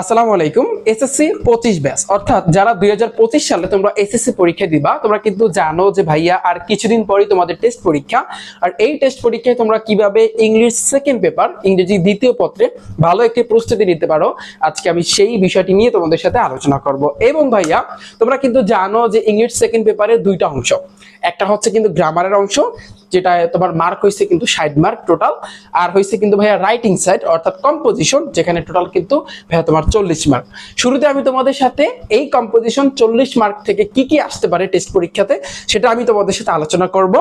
আসসালামু আলাইকুম, এসএসসি পঁচিশ ব্যাচ অর্থাৎ যারা দুই হাজার পঁচিশ সালে তোমরা এসএসসি পরীক্ষা দিবা, তোমরা কিন্তু জানো যে ভাইয়া আর কিছুদিন পরেই তোমাদের টেস্ট পরীক্ষা। আর এই টেস্ট পরীক্ষায় তোমরা কীভাবে ইংলিশ সেকেন্ড পেপার ইংরেজি দ্বিতীয় পত্রে ভালো একটি প্রস্তুতি নিতে পারো, আজকে আমি সেই বিষয়টি নিয়ে তোমাদের সাথে আলোচনা করব। এবং ভাইয়া, তোমরা কিন্তু জানো যে ইংলিশ সেকেন্ড পেপারে দুইটা অংশ। একটা হচ্ছে কিন্তু গ্রামারের অংশ যেটা তোমার মার্ক হয়েছে কিন্তু ষাট মার্ক টোটাল আর হয়েছে কিন্তু ভাইয়া রাইটিং সাইড অর্থাৎ কম্পোজিশন যেখানে টোটাল কিন্তু ভাইয়া তোমার চল্লিশ মার্ক শুরুতে আমি তোমাদের সাথে এই কম্পোজিশন চল্লিশ মার্ক থেকে কি কি আসতে পারে টেস্ট পরীক্ষাতে, সেটা আমি তোমাদের সাথে আলোচনা করব।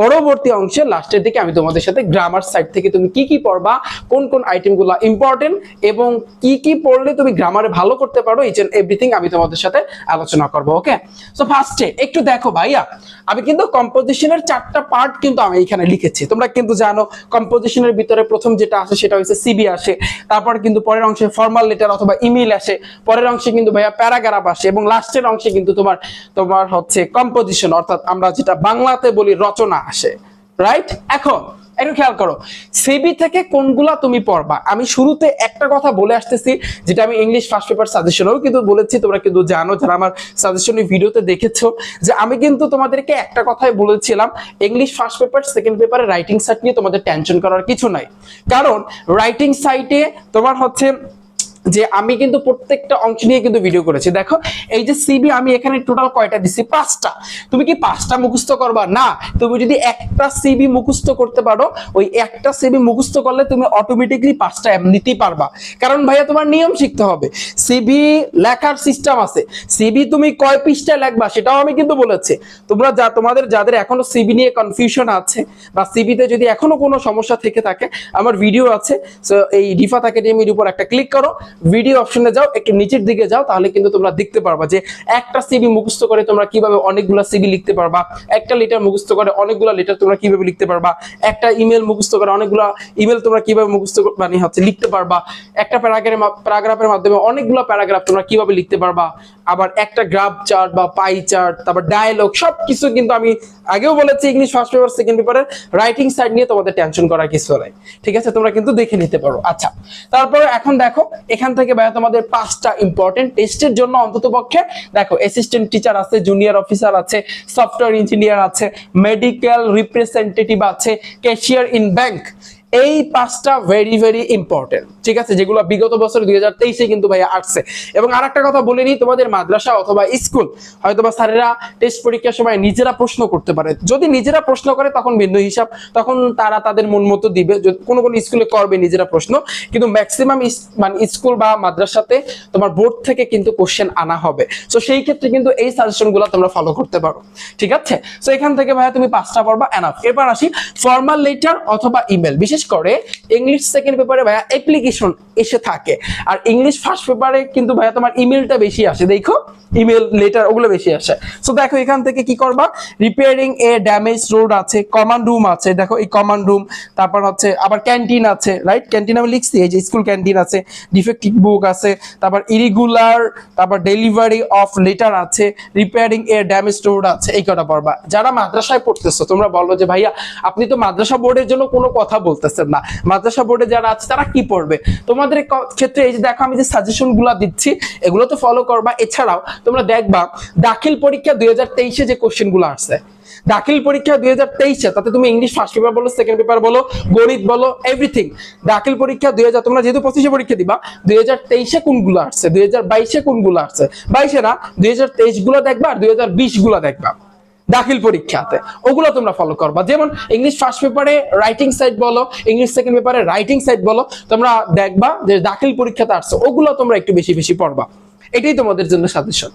পরবর্তী অংশে লাস্টের দিকে আমি তোমাদের সাথে গ্রামার সাইড থেকে তুমি কি কি পড়বা, কোন কোন আইটেমগুলো ইম্পর্টেন্ট এবং কি কি পড়লে তুমি গ্রামারে ভালো করতে পারো ইচ এন্ড এভরিথিং আমি তোমাদের সাথে আলোচনা করব ওকে সো ফার্স্টে একটু দেখো ভাইয়া, আমি কিন্তু কম্পোজিশনের চারটা পার্ট কিন্তু আমি এখানে লিখেছি। তোমরা কিন্তু জানো কম্পোজিশনের ভিতরে প্রথম যেটা আসে সেটা হচ্ছে সিবি আসে, তারপর কিন্তু পরের অংশে ফর্মাল লেটার অথবা ইমেল আসে, পরের অংশে কিন্তু ভাইয়া প্যারাগ্রাফ আসে, এবং লাস্টের অংশে কিন্তু তোমার তোমার হচ্ছে কম্পোজিশন অর্থাৎ আমরা যেটা বাংলাতে বলি রচনা আসে রাইট এখন একটু খেয়াল করো সিবি থেকে কোনগুলা তুমি পড়বা? আমি শুরুতে একটা কথা বলে আসতেছি, যেটা আমি ইংলিশ ফার্স্ট পেপার সাজেশনেও কিন্তু বলেছি, তোমরা কিন্তু জানো, যারা আমার সাজেশন ভিডিওতে দেখেছ, যে আমি কিন্তু তোমাদেরকে একটা কথাই বলেছিলাম ইংলিশ ফার্স্ট পেপার সেকেন্ড পেপারে রাইটিং সাইট নিয়ে তোমাদের টেনশন করার কিছু নাই। কারণ রাইটিং সাইটে তোমার হচ্ছে যে আমি কিন্তু প্রত্যেকটা অংশ নিয়ে কিন্তু ভিডিও করেছি। দেখো, এই যে সিবি আমি এখানে টোটাল কয়টা দিচ্ছি পাঁচটা। তুমি কি পাঁচটা মুখস্থ করবা? না, তুমি যদি একটা সিবি মুখস্থ করতে পারো, ওই একটা সিবি মুখস্থ করলে তুমি অটোমেটিকলি পাঁচটা এমনিতেই পারবা। কারণ ভাইয়া, তোমার নিয়ম শিখতে হবে। সিবি লেখার সিস্টেম আছে। সিবি তুমি কয় পৃষ্ঠায় লেখবা সেটাও আমি কিন্তু বলেছি। তোমরা যা, তোমাদের যাদের এখনও সিবি নিয়ে কনফিউশন আছে বা সিবিতে যদি এখনও কোনো সমস্যা থেকে থাকে, আমার ভিডিও আছে। সো এই রিফাত একাডেমির উপর একটা ক্লিক করো। ভিডিও অপশনে যাও, একটু নিচের দিকে যাও, তাহলে কিন্তু তোমরা দেখতে পারবা যে একটা সিবি মুখস্থ করে তোমরা কীভাবে অনেকগুলো সিবি লিখতে পারবা, একটা লেটার মুখস্থ করে অনেকগুলো লেটার তোমরা কীভাবে লিখতে পারবা, একটা ইমেল মুখস্থ করে অনেকগুলো ইমেল তোমরা কীভাবে মুখস্থ মানে হচ্ছে লিখতে পারবা, একটা প্যারাগ্রাফের প্যারাগ্রাফের মাধ্যমে অনেকগুলো প্যারাগ্রাফ তোমরা কীভাবে লিখতে পারবা, আবার একটা গ্রাফ চার্ট বা পাই চার্ট তারপর ডায়ালগ সবকিছু কিন্তু আমি আগেও বলেছি ইংলিশ ফার্স্ট পেপার সেকেন্ড পেপারের রাইটিং সাইড নিয়ে তোমাদের টেনশন করার কিছু নাই। ঠিক আছে? তোমরা কিন্তু দেখে নিতে পারো। আচ্ছা তারপরে এখন দেখো, এখান থেকে ভাইয়া তোমাদের পাঁচটা ইম্পর্টেন্ট টেস্টের জন্য অন্তত পক্ষে, দেখো অ্যাসিস্ট্যান্ট টিচার আছে জুনিয়র অফিসার আছে সফটওয়্যার ইঞ্জিনিয়ার আছে মেডিকেল রিপ্রেজেন্টেটিভ আছে ক্যাশিয়ার ইন ব্যাংক এই পাঁচটা ভেরি ভেরি ইম্পর্টেন্ট ঠিক আছে? যেগুলো বিগত বছর দুই হাজার তেইশে কিন্তু ভাইয়া আসছে। এবং আর একটা কথা বলে নিই, তোমাদের মাদ্রাসা অথবা স্কুল হয়তো বা স্যারেরা টেস্ট পরীক্ষার সময় নিজেরা প্রশ্ন করতে পারে। যদি নিজেরা প্রশ্ন করে, তখন ভিন্ন হিসাব, তখন তারা তাদের মন মতো দিবে। কোনো কোনো স্কুলে করবে নিজেরা প্রশ্ন, কিন্তু ম্যাক্সিমাম মানে স্কুল বা মাদ্রাসাতে তোমার বোর্ড থেকে কিন্তু কোশ্চেন আনা হবে। তো সেই ক্ষেত্রে কিন্তু এই সাজেশনগুলো তোমরা ফলো করতে পারো, ঠিক আছে? তো এখান থেকে ভাইয়া তুমি পাঁচটা পড়বা এনাফ এবার আসি ফর্মাল লেটার অথবা ইমেল বিশেষ করে ইংলিশ সেকেন্ড পেপারে ভাইয়া অ্যাপ্লিকেশন এসে থাকে। আর ইংলিশ ফার্স্ট পেপারে কিন্তু ভাইয়া তোমার ইমেলটা বেশি আসে, দেখো ইমেল লেটার ওগুলো বেশি আসে। সো দেখো, এখান থেকে কি করবা? রিপেয়ারিং এ ড্যামেজ রোড আছে কমান্ড রুম আছে, দেখো, এই কমান্ড রুম তারপর হচ্ছে আবার ক্যান্টিন আছে রাইট ক্যান্টিন আমি লিখছি, এই যে স্কুল ক্যান্টিন আছে ডিফেক্টিভ বুক আছে, তারপর ইরিগুলার তারপর ডেলিভারি অফ লেটার আছে রিপেয়ারিং এ ড্যামেজ রোড আছে, এই কটা পড়বা। যারা মাদ্রাসায় পড়তেছো, তোমরা বলো যে ভাইয়া, আপনি তো মাদ্রাসা বোর্ডের জন্য কোনো কথা বলতেছেন না। মাদ্রাসা বোর্ডে যারা আছে, তারা কি পড়বে? তোমাদের ক্ষেত্রে এই যে দেখো, আমি যে সাজেশন দিচ্ছি, এগুলো তো ফলো করবা। এছাড়াও, তোমরা দেখবা, দাখিল পরীক্ষা দুই যে কোশ্চেনগুলো আসছে, দাখিল পরীক্ষা দুই হাজার তেইশে, তাতে তুমি ইংলিশ ফার্স্ট পেপার বলো সেকেন্ড পেপার বলো, গণিত বলো এভরিথিং দাখিল পরীক্ষা দুই হাজার, তোমরা যেহেতু পঁচিশে পরীক্ষা দিবা, দুই হাজার তেইশে কোনগুলো আসছে? দুই হাজার বাইশে কোনগুলো আসছে? বাইশে না, দুই হাজার তেইশগুলো দেখবা আর দুই হাজার বিশগুলো দেখবা। দাখিল পরীক্ষাতে। ওগুলো তোমরা ফলো করবা। যেমন ইংলিশ ফার্স্ট পেপারে রাইটিং সাইড বলো ইংলিশ সেকেন্ড পেপারে রাইটিং সাইড বলো, তোমরা দেখবা যে দাখিল পরীক্ষাতে আসছে। ওগুলো তোমরা একটু বেশি বেশি পড়বা। এটাই তোমাদের জন্য সাজেশন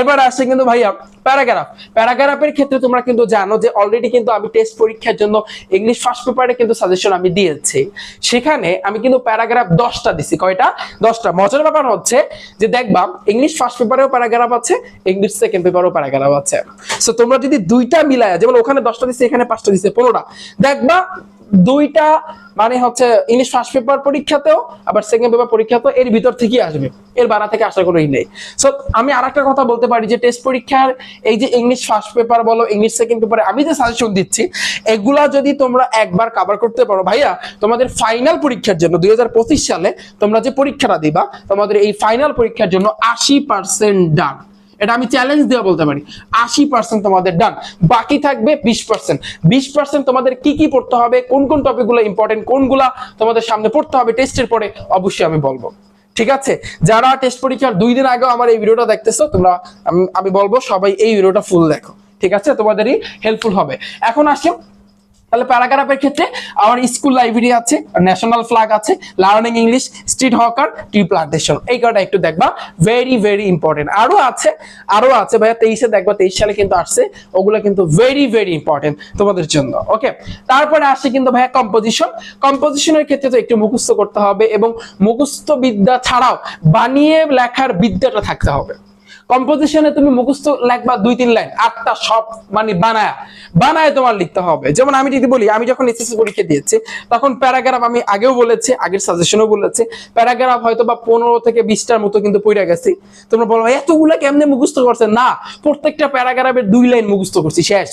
এবার আসছে কিন্তু ভাইয়া প্যারাগ্রাফ প্যারাগ্রাফের ক্ষেত্রে তোমরা কিন্তু জানো যে অলরেডি কিন্তু আমি টেস্ট পরীক্ষার জন্য ইংলিশ ফার্স্ট পেপারে কিন্তু সাজেশন আমি দিয়েছি। সেখানে আমি কিন্তু প্যারাগ্রাফ দশটা দিছি। কয়টা? দশটা। মজার ব্যাপার হচ্ছে যে দেখবা ইংলিশ ফার্স্ট পেপারেও প্যারাগ্রাফ আছে ইংলিশ সেকেন্ড পেপারেও প্যারাগ্রাফ আছে। সো তোমরা যদি দুইটা মিলায়, যেমন ওখানে দশটা দিছে, এখানে পাঁচটা দিছে, পনেরোটা। দেখবা দুইটা মানে হচ্ছে ইংলিশ ফার্স্ট পেপার পরীক্ষাতেও, আবার সেকেন্ড পেপার পরীক্ষাতেও এর ভিতর থেকেই আসবে। এর বাড়া থেকে আশা করেই নেই। সো আমি আর একটা কথা বলতে পারি যে টেস্ট পরীক্ষার এই যে ইংলিশ ফার্স্ট পেপার বলো ইংলিশ সেকেন্ড পেপারে আমি যে সাজেশন দিচ্ছি, এগুলা যদি তোমরা একবার কভার করতে পারো, ভাইয়া, তোমাদের ফাইনাল পরীক্ষার জন্য, দুই হাজার পঁচিশ সালে তোমরা যে পরীক্ষাটা দিবা, তোমাদের এই ফাইনাল পরীক্ষার জন্য আশি পার্সেন্ট ডান এটা আমি চ্যালেঞ্জ দিয়ে বলতে পারি। আশি পার্সেন্ট তোমাদের ডান বাকি থাকবে বিশ পার্সেন্ট বিশ পার্সেন্ট তোমাদের কি কি পড়তে হবে, কোন কোন টপিকগুলো ইম্পর্টেন্ট কোনগুলা তোমাদের সামনে পড়তে হবে টেস্টের পরে অবশ্যই আমি বলব। ঠিক আছে? যারা টেস্ট পরীক্ষার দুই দিন আগেও আমার এই ভিডিওটা দেখতেছো, তোমরা আমি- বলব সবাই এই ভিডিওটা ফুল দেখো। ঠিক আছে? তোমাদেরই হেল্পফুল হবে। এখন আসি। তাহলে প্যারাগ্রাফের ক্ষেত্রে আমার স্কুল লাইব্রেরি আছে ন্যাশনাল ফ্ল্যাগ আছে learning English street hawker tea plantation এই কটা একটু দেখবা। ভেরি ভেরি ইম্পর্টেন্ট আরও আছে আরও আছে ভাইয়া, তেইশে দেখবা, তেইশ সালে কিন্তু আসছে, ওগুলো কিন্তু ভেরি ভেরি ইম্পর্টেন্ট তোমাদের জন্য ওকে তারপরে আসে কিন্তু ভাইয়া কম্পোজিশন কম্পোজিশনের ক্ষেত্রে তো একটু মুখস্থ করতে হবে এবং মুখস্থ বিদ্যা ছাড়াও বানিয়ে লেখার বিদ্যাটা থাকতে হবে। কম্পোজিশনে তুমি মুখস্থ লেখবা দুই, তিন লাইন, আটটা সব মানে বানায় বানায় তোমার লিখতে হবে। যেমন আমি যদি বলি, আমি যখন এসএসসি পরীক্ষা দিয়েছি, তখন প্যারাগ্রাফ আমি আগেও বলেছি, আগের সাজেশনও বলেছি। প্যারাগ্রাফ হয়তো বা পনেরো থেকে বিশটার মতো কিন্তু পড়ে গেছি। তোমরা বলো, এতগুলো কেমনে মুখস্থ করছে? না, প্রত্যেকটা প্যারাগ্রাফের দুই লাইন মুখস্থ করছি, শেষ।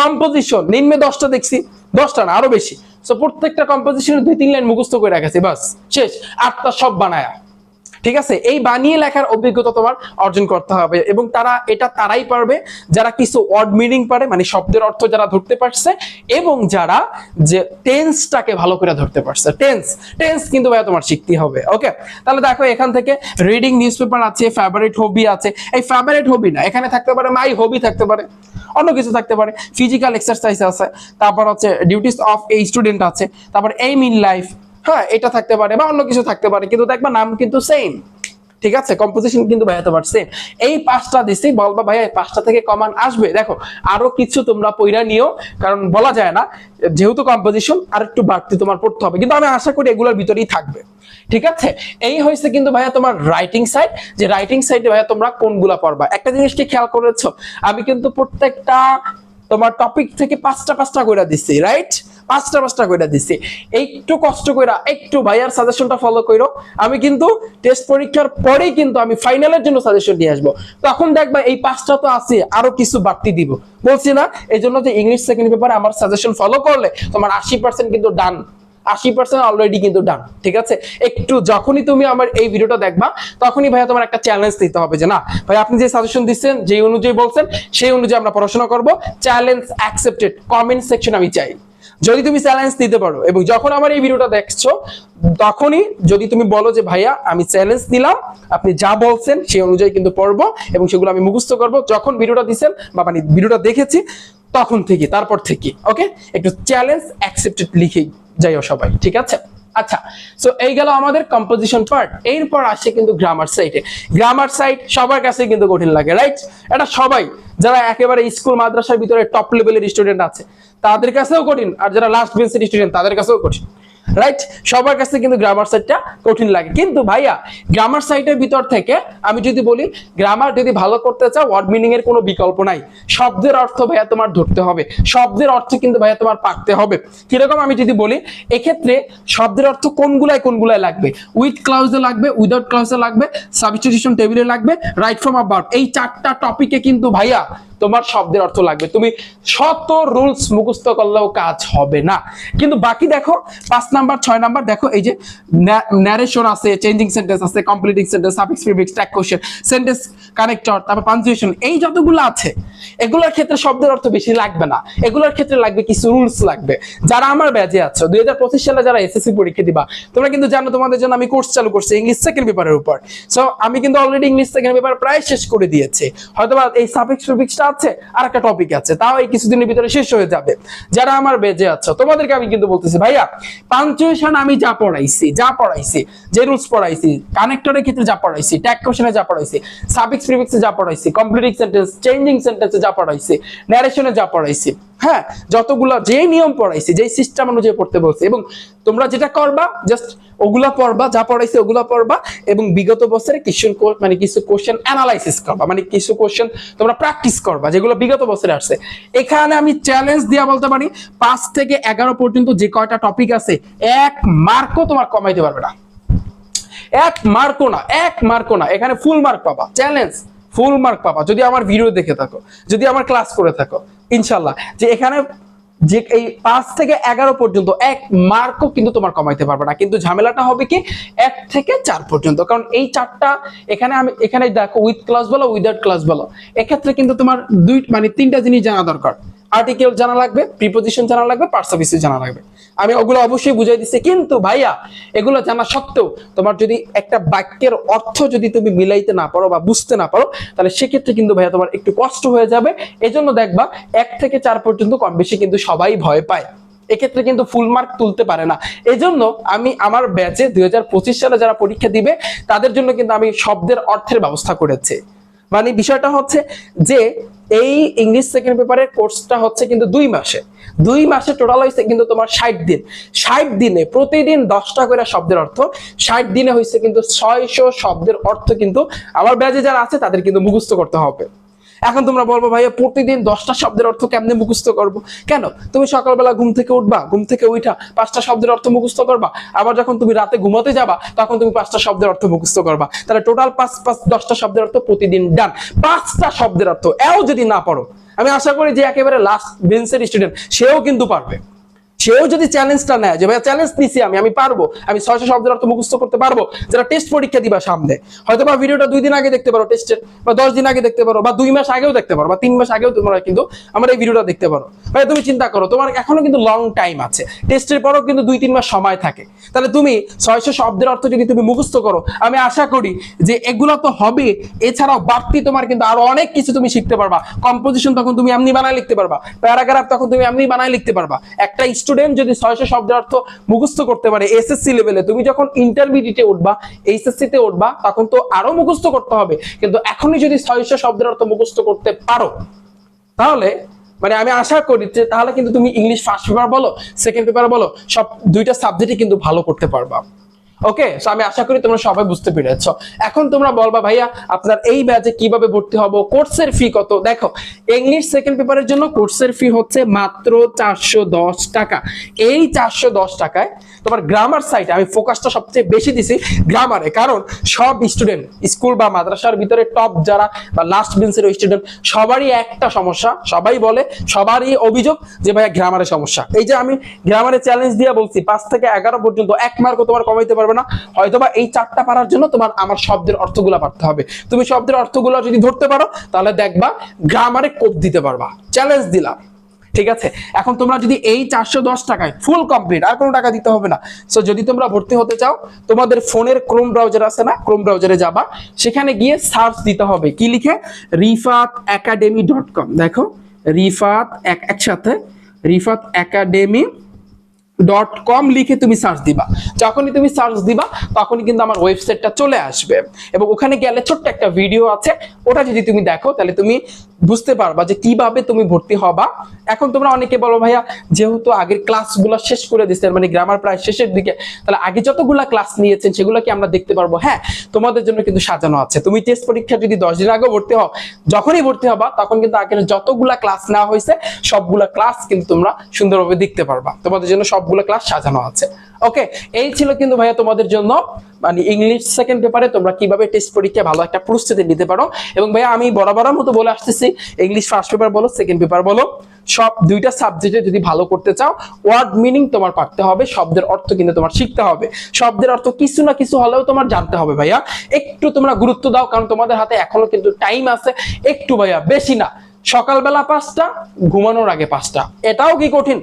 কম্পোজিশন নিম্নে দশটা দেখছি, দশটা না, আরও বেশি। প্রত্যেকটা কম্পোজিশনের দুই, তিন লাইন মুখস্থ করে রাখেছি বাস, শেষ। আটটা সব বানায়া। ঠিক আছে? এই বানিয়ে লেখার অভিজ্ঞতা তোমার অর্জন করতে হবে এবং তারা, এটা তারাই পারবে। যারা কিছু ওয়ার্ড মিনিং পারে মানে শব্দের অর্থ যারা ধরতে পারছে এবং যারা যে টেন্সটাকে ভালো করে ধরতে পারছে। টেন্স টেন্স কিন্তু ভাইয়া তোমার শিখতে হবে ওকে তাহলে দেখো, এখান থেকে রিডিং নিউজপেপার আছে ফেভারিট হবি আছে। এই ফেভারিট হবি না, এখানে থাকতে পারে মাই হবি থাকতে পারে, অন্য কিছু থাকতে পারে। ফিজিক্যাল এক্সারসাইজ আছে, তারপর হচ্ছে ডিউটিস অফ এই স্টুডেন্ট আছে, তারপর এইম ইন লাইফ হ্যাঁ এটা থাকতে পারে বা অন্য কিছু থাকতে পারে, কিন্তু দেখবা নাম কিন্তু সেম ঠিক আছে? কম্পোজিশন কিন্তু ভাইয়া তোমার সেম এই পাঁচটা দিছি, বলবা ভাইয়া এই পাঁচটা থেকে কমান আসবে। দেখো, আরও কিছু তোমরা পইরা নিও, কারণ বলা যায় না, যেহেতু কম্পোজিশন আর একটু বাড়তি তোমার পড়তে হবে। কিন্তু আমি আশা করি এগুলোর ভিতরেই থাকবে। ঠিক আছে? এই হয়েছে কিন্তু ভাইয়া তোমার রাইটিং সাইড যে রাইটিং সাইডে ভাইয়া তোমরা কোনগুলা পড়বা? একটা জিনিস কি খেয়াল করেছ? আমি কিন্তু প্রত্যেকটা তোমার টপিক থেকে পাঁচটা পাঁচটা করে দিচ্ছি রাইট পাঁচটা পাঁচটা কইরা দিচ্ছি একটু কষ্ট কইরা একটু ভাইয়ার সাজেশনটা ফলো করো আমি কিন্তু টেস্ট পরীক্ষার পরেই কিন্তু আমি ফাইনালের জন্য সাজেশন নিয়ে আসব। তখন দেখবা এই পাঁচটা তো আছে, আরও কিছু বাড়তি দিব। বলছি না এই জন্য যে ইংলিশ সেকেন্ড পেপারে আমার সাজেশন ফলো করলে তোমার আশি কিন্তু ডান আশি পার্সেন্ট অলরেডি কিন্তু ডান ঠিক আছে? একটু যখনই তুমি আমার এই ভিডিওটা দেখবা, তখনই ভাইয়া তোমার একটা চ্যালেঞ্জ দিতে হবে যে না, ভাই আপনি যে সাজেশন দিচ্ছেন যে অনুযায়ী বলছেন, সেই অনুযায়ী আমরা পড়াশোনা করব। চ্যালেঞ্জ অ্যাকসেপ্টেড কমেন্ট সেকশন আমি চাই। যদি তুমি চ্যালেঞ্জ দিতে পারো এবং যখন আমার এই ভিডিওটা দেখছ, তখনই যদি তুমি বলো যে, ভাইয়া, আমি চ্যালেঞ্জ নিলাম, আপনি যা বলছেন সেই অনুযায়ী কিন্তু পড়ব এবং সেগুলো আমি মুখস্থ করব। যখন ভিডিওটা দিচ্ছেন বা মানে ভিডিওটা দেখেছি, তখন থেকে, তারপর থেকে ওকে একটু চ্যালেঞ্জ অ্যাকসেপ্টেড লিখে যাইও সবাই, ঠিক আছে? আচ্ছা সো এই গেল আমাদের কম্পোজিশন পার্ট এরপর আসে কিন্তু গ্রামার সাইটে গ্রামার সাইট সবার কাছে কিন্তু কঠিন লাগে রাইট এটা সবাই, যারা একেবারে স্কুল মাদ্রাসার ভিতরে টপ লেভেলের স্টুডেন্ট আছে, তাদের কাছেও কঠিন, আর যারা লাস্ট বেঞ্চের স্টুডেন্ট তাদের কাছেও কঠিন। রাইট সবার কাছে কিন্তু গ্রামার সাইডটা কঠিন লাগে। কিন্তু ভাইয়া গ্রামার সাইডের ভিতর থেকে আমি যদি বলি গ্রামার যদি ভালো করতে চাও ওয়ার্ড মিনিং এর কোনো বিকল্প নাই। শব্দের অর্থ ভাইয়া তোমার ধরতে হবে। শব্দের অর্থ কিন্তু ভাইয়া তোমার পাকতে হবে। কীরকম আমি যদি বলি, এক্ষেত্রে শব্দের অর্থ কোনগুলায় কোনগুলায় লাগবে? উইথ ক্লাউজে লাগবে উইদাউট ক্লাউজে লাগবে সাবস্টিটিউশন টেবিলে লাগবে রাইট ফ্রম অ্যাবাউট এই চারটা টপিকে কিন্তু ভাইয়া তোমার শব্দের অর্থ লাগবে। তুমি শত রুলস মুখস্থ করলেও কাজ হবে না। কিন্তু বাকি দেখো, পাঁচ নাম্বার, ছয় নাম্বার, দেখো এই যে ন্যারেশন আছে চেঞ্জিং সেন্টেন্স আছে completing sentence suffix prefix tag question sentence connector তারপর পাঞ্চুয়েশন এই যতগুলো আছে, এগুলোর ক্ষেত্রে শব্দের অর্থ বেশি লাগবে না। এগুলোর ক্ষেত্রে লাগবে কিছু রুলস লাগবে। যারা আমার ব্যাচে আছে, দুই হাজার পঁচিশ সালে যারা এসএসসি পরীক্ষা দিবা, তোমরা কিন্তু জানো তোমাদের জন্য আমি কোর্স চালু করছি ইংলিশ সেকেন্ড পেপারের উপর। সো আমি কিন্তু অলরেডি ইংলিশ সেকেন্ড পেপার প্রায় শেষ করে দিয়েছি। হয়তো বা এই সাফিক্স প্রিফিক্সটা আছে আর একটা টপিক আছে, তাও এই কিছুদিনের ভিতরে শেষ হয়ে যাবে। যারা আমার বেজে আছো, তোমাদেরকে আমি কিন্তু বলতেছি, ভাইয়া পাঞ্চুয়েশন আমি যা পড়াইছি যা পড়াইছি, যে রুলস পড়াইছি কানেক্টরের ক্ষেত্রে যা পড়াইছি ট্যাগ কোশ্চেনে যা পড়াইছি সাফিক্স প্রিফিক্সে যা পড়াইছি কমপ্লিটিং সেন্টেন্স চেঞ্জিং সেন্টেন্সে যা পড়াইছি ন্যারেশনে যা পড়াইছি হ্যাঁ যতগুলো যে নিয়ম পড়াইছি যে সিস্টেম অনুযায়ী পড়তে বলছি, এবং তোমরা যেটা করবা জাস্ট ওগুলা পড়বা, যা পড়াইছে ওগুলা পড়বা এবং বিগত বছরে কিছু মানে কিছু কোশ্চেন অ্যানালাইসিস করবা মানে কিছু কোশ্চেন তোমরা প্র্যাকটিস করবা, যেগুলো বিগত বছরে আসছে। এখানে আমি চ্যালেঞ্জ দিয়া বলতে পারি, পাঁচ থেকে এগারো পর্যন্ত যে কয়টা টপিক আছে, এক মার্কও তোমার কমাইতে পারবে না। এক মার্কও না, এক মার্কও না, এখানে ফুল মার্ক পাবা চ্যালেঞ্জ ফুল মার্ক পাবা, যদি আমার ভিডিও দেখে থাকো, যদি আমার ক্লাস করে থাকো ইনশাল্লাহ যে এখানে যে এই পাঁচ থেকে এগারো পর্যন্ত এক মার্কও কিন্তু তোমার কমাইতে পারবে না। কিন্তু ঝামেলাটা হবে কি, এক থেকে চার পর্যন্ত। কারণ এই চারটা এখানে আমি, এখানে দেখো উইথ ক্লাস বলো উইদাউট ক্লাস বলো। এক্ষেত্রে কিন্তু তোমার দুই মানে তিনটা জিনিস জানা দরকার। আর্টিকেল জানা লাগবে প্রিপোজিশন জানা লাগবে পার্টস অফ স্পিচ জানা লাগবে। আমি ওগুলো অবশ্যই বুঝাই দিচ্ছি কিন্তু ভাইয়া, এগুলো জানা সত্ত্বেও তোমার যদি একটা বাক্যের অর্থ যদি তুমি মিলাইতে না পারো বা বুঝতে না পারো, তাহলে সেক্ষেত্রে কিন্তু ভাইয়া তোমার একটু কষ্ট হয়ে যাবে। এজন্য দেখবা, এক থেকে চার পর্যন্ত কম বেশি কিন্তু সবাই ভয় পায়। এক্ষেত্রে কিন্তু ফুল মার্ক তুলতে পারে না। এজন্য আমি আমার ব্যাচে দুই হাজার পঁচিশ সালে যারা পরীক্ষা দিবে, তাদের জন্য কিন্তু আমি শব্দের অর্থের ব্যবস্থা করেছি। মানে বিষয়টা হচ্ছে যে এই ইংলিশ সেকেন্ড পেপারের কোর্সটা হচ্ছে কিন্তু দুই মাসে। দুই মাসে টোটাল হয়েছে কিন্তু তোমার ষাট দিন। ষাট দিনে প্রতিদিন দশটা করে শব্দের অর্থ, ষাট দিনে হয়েছে কিন্তু ছয়শো শব্দের অর্থ কিন্তু আমার ব্যাজে যারা আছে তাদের কিন্তু মুখস্থ করতে হবে। এখন তোমরা বলব, ভাইয়া, প্রতিদিন দশটা শব্দের অর্থ কেমনে মুখস্থ করব? কেন? তুমি সকালবেলা ঘুম থেকে উঠবা, ঘুম থেকে উঠা পাঁচটা শব্দের অর্থ মুখস্থ করবা। আবার যখন তুমি রাতে ঘুমাতে যাবা, তখন তুমি পাঁচটা শব্দের অর্থ মুখস্থ করবা। তাহলে টোটাল পাঁচ পাঁচ, দশটা শব্দের অর্থ প্রতিদিন ডান পাঁচটা শব্দের অর্থ, এও যদি না পারো, আমি আশা করি যে একেবারে লাস্ট বেঞ্চের স্টুডেন্ট সেও কিন্তু পারবে। সেও যদি চ্যালেঞ্জটা নেয় যে, ভাইয়া চ্যালেঞ্জ নিছি আমি আমি পারব, আমি ছয়শো শব্দের অর্থ মুখস্থ করতে পারব, যারা টেস্ট পরীক্ষা দিবা সামনে হয়তো বা ভিডিওটা দুই দিন আগে দেখতে পারো টেস্টের বা দশ দিন আগে দেখতে পারো, বা দুই মাস আগেও দেখতে পারো, বা তিন মাস আগেও তোমরা কিন্তু আমার এই ভিডিওটা দেখতে পারো। ভাই তুমি চিন্তা করো, তোমার এখনও কিন্তু লং টাইম আছে টেস্টের পরও কিন্তু দুই, তিন মাস সময় থাকে। তাহলে তুমি ছয়শো শব্দের অর্থ যদি তুমি মুখস্থ করো, আমি আশা করি যে এগুলো তো হবে, এছাড়াও বাড়তি তোমার কিন্তু আরও অনেক কিছু তুমি শিখতে পারবা। কম্পোজিশন তখন তুমি এমনি বানায় লিখতে পারবা প্যারাগ্রাফ তখন তুমি এমনি বানায় লিখতে পারবা। একটা স্টুডেন্ট যদি ছয়শো শব্দের অর্থ মুখস্থ করতে পারে এসএসসি লেভেলে তুমি যখন ইন্টারমিডিয়েটে উঠবা এইচএসসিতে উঠবা, তখন তো আরও মুখস্থ করতে হবে। কিন্তু এখনই যদি ছয়শো শব্দের অর্থ মুখস্থ করতে পারো, তাহলে মানে আমি আশা করি যে তাহলে কিন্তু তুমি ইংলিশ ফার্স্ট পেপার বলো সেকেন্ড পেপার বলো, সব দুইটা সাবজেক্টই কিন্তু ভালো করতে পারবা। ওকে সো আমি আশা করি তোমরা সবাই বুঝতে পেরেছ। এখন তোমরা বলবা, ভাইয়া, আপনার এই ব্যাচে কীভাবে ভর্তি হব? কোর্সের ফি কত? দেখো ইংলিশ সেকেন্ড পেপারের জন্য কোর্সের ফি হচ্ছে মাত্র চারশো দশ টাকা। এই চারশো দশ টাকায় তোমার গ্রামার সাইটে আমি ফোকাসটা সবচেয়ে বেশি দিছি গ্রামারে কারণ সব স্টুডেন্ট স্কুল বা মাদ্রাসার ভিতরে টপ যারা বা লাস্ট বেঞ্চের স্টুডেন্ট সবারই একটা সমস্যা। সবাই বলে, সবারই অভিযোগ যে, ভাইয়া গ্রামারের সমস্যা। এই যে আমি গ্রামারে চ্যালেঞ্জ দিয়ে বলছি, পাঁচ থেকে এগারো পর্যন্ত এক মার্কও তোমার কমাইতে পারবে না, হয়তোবা এই চারটা পারার জন্য তোমার আমার শব্দের অর্থগুলো পারতে হবে। তুমি শব্দের অর্থগুলো যদি ধরতে পারো, তাহলে দেখবা গ্রামারে কোপ দিতে পারবা চ্যালেঞ্জ দিলাম ঠিক আছে? এখন তোমরা যদি এই চারশো দশ টাকায় ফুল কমপ্লিট আর কোনো টাকা দিতে হবে না। সো যদি তোমরা ভর্তি হতে চাও, তোমাদের ফোনের ক্রোম ব্রাউজার আছে না ক্রোম ব্রাউজারে যাবা, সেখানে গিয়ে সার্চ দিতে হবে। কি লিখে? রিফাত একাডেমি ডট কম দেখো, রিফাত এক একসাথে, রিফাত একাডেমি ডট কম লিখে তুমি সার্চ দিবা। যখনই তুমি সার্চ দিবা, তখনই কিন্তু আমার ওয়েবসাইটটা চলে আসবে। এবং ওখানে গেলে ছোট্ট একটা ভিডিও আছে, ওটা যদি তুমি দেখো, তাহলে তুমি বুঝতে পারবা যে কীভাবে তুমি ভর্তি হবা। এখন তোমরা অনেকে বলো, ভাইয়া, যেহেতু আগের ক্লাসগুলো শেষ করে দিচ্ছেন মানে গ্রামার প্রায় শেষের দিকে, তাহলে আগে যতগুলা ক্লাস নিয়েছেন, সেগুলো কি আমরা দেখতে পারব? হ্যাঁ তোমাদের জন্য কিন্তু সাজানো আছে। তুমি টেস্ট পরীক্ষা যদি দশ দিন আগে ভর্তি হও, যখনই ভর্তি হবা, তখন কিন্তু আগের যতগুলা ক্লাস নেওয়া হয়েছে, সবগুলা ক্লাস কিন্তু তোমরা সুন্দরভাবে দেখতে পারবা। তোমাদের জন্য সবগুলো ক্লাস সাজানো আছে। ওকে এই ছিল কিন্তু ভাইয়া তোমাদের জন্য মানে ইংলিশ সেকেন্ড পেপারে তোমরা কীভাবে টেস্ট পরীক্ষা ভালো একটা প্রস্তুতি নিতে পারো। এবং ভাইয়া আমি বরাবরের মতো বলে আসতেছি ইংলিশ ফার্স্ট পেপার বলো সেকেন্ড পেপার বলো। সব দুইটা সাবজেক্টে যদি ভালো করতে চাও ওয়ার্ড মিনিং তোমার পারতে হবে, শব্দের অর্থ কিন্তু তোমার শিখতে হবে। শব্দের অর্থ কিছু না কিছু হলেও তোমার জানতে হবে ভাইয়া। একটু তোমরা গুরুত্ব দাও, কারণ তোমাদের হাতে এখনও কিন্তু টাইম আছে। একটু ভাইয়া, বেশি না। সকালবেলা পাঁচটা, ঘুমানোর আগে পাঁচটা। এটাও কি কঠিন?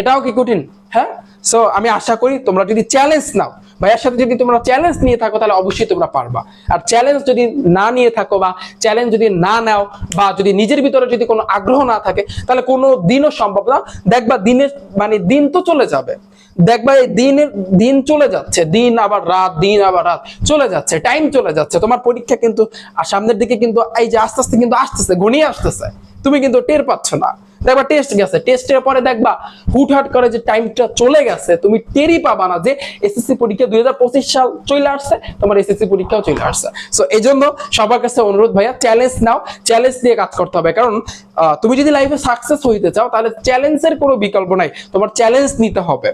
এটাও কি কঠিন? হ্যাঁ? সো আমি আশা করি তোমরা যদি চ্যালেঞ্জ নাও ভাইয়ার সাথে যদি তোমরা চ্যালেঞ্জ নিয়ে থাকো, তাহলে অবশ্যই তোমরা পারবা। আর চ্যালেঞ্জ যদি না নিয়ে থাকো, বা চ্যালেঞ্জ যদি না নাও, বা যদি নিজের ভিতরে যদি কোনো আগ্রহ না থাকে, তাহলে কোনো দিনও সম্ভব না। দেখবা দিনের মানে দিন তো চলে যাবে। দেখবা এই দিনের, দিন চলে যাচ্ছে। দিন আবার রাত, দিন আবার রাত চলে যাচ্ছে টাইম চলে যাচ্ছে। তোমার পরীক্ষা কিন্তু সামনের দিকে কিন্তু, এই যে আস্তে আস্তে কিন্তু আসতেছে, ঘনিয়ে আসতেছে। তুমি কিন্তু টের পাচ্ছ না। দেখবা টেস্ট গেছে। টেস্টের পরে দেখবা হুটহাট করে যে টাইমটা চলে গেছে, তুমি টেরি পাবা না যে এসএসসি পরীক্ষা দুই হাজার পঁচিশ সাল চলে আসছে, তোমার এসএসসি পরীক্ষাও চলে আসছে। সো এই জন্য সবার কাছে অনুরোধ ভাইয়া চ্যালেঞ্জ নাও। চ্যালেঞ্জ দিয়ে কাজ করতে হবে। কারণ তুমি যদি লাইফে সাকসেস হইতে চাও, তাহলে চ্যালেঞ্জের কোনো বিকল্প নাই। তোমার চ্যালেঞ্জ নিতে হবে।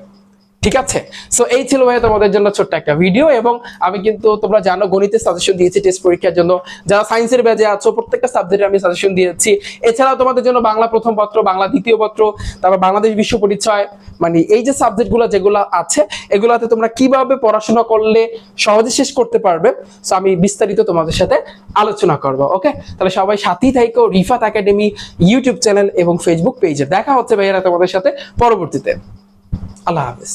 ঠিক আছে? সো এই ছিল ভাই তোমাদের জন্য ছোট্ট একটা ভিডিও এবং আমি কিন্তু তোমরা জানো গণিতের সাজেশন দিয়েছি টেস্ট পরীক্ষার জন্য। যারা সায়েন্সের ব্যাচে আছো, প্রত্যেকটা সাবজেক্টে আমি সাজেশন দিয়েছি। এছাড়াও তোমাদের জন্য বাংলা প্রথম পত্র, বাংলা দ্বিতীয় পত্র, তারপর বাংলাদেশ বিশ্ব পরিচয় মানে এই যে সাবজেক্টগুলো যেগুলো আছে, এগুলাতে তোমরা কীভাবে পড়াশোনা করলে সহজে শেষ করতে পারবে সো আমি বিস্তারিত তোমাদের সাথে আলোচনা করব ওকে তাহলে সবাই সাথেই থাইকো, রিফাত একাডেমি ইউটিউব চ্যানেল এবং ফেসবুক পেজে দেখা হচ্ছে ভাইয়ারা তোমাদের সাথে পরবর্তীতে। আল্লাহ হাফেজ।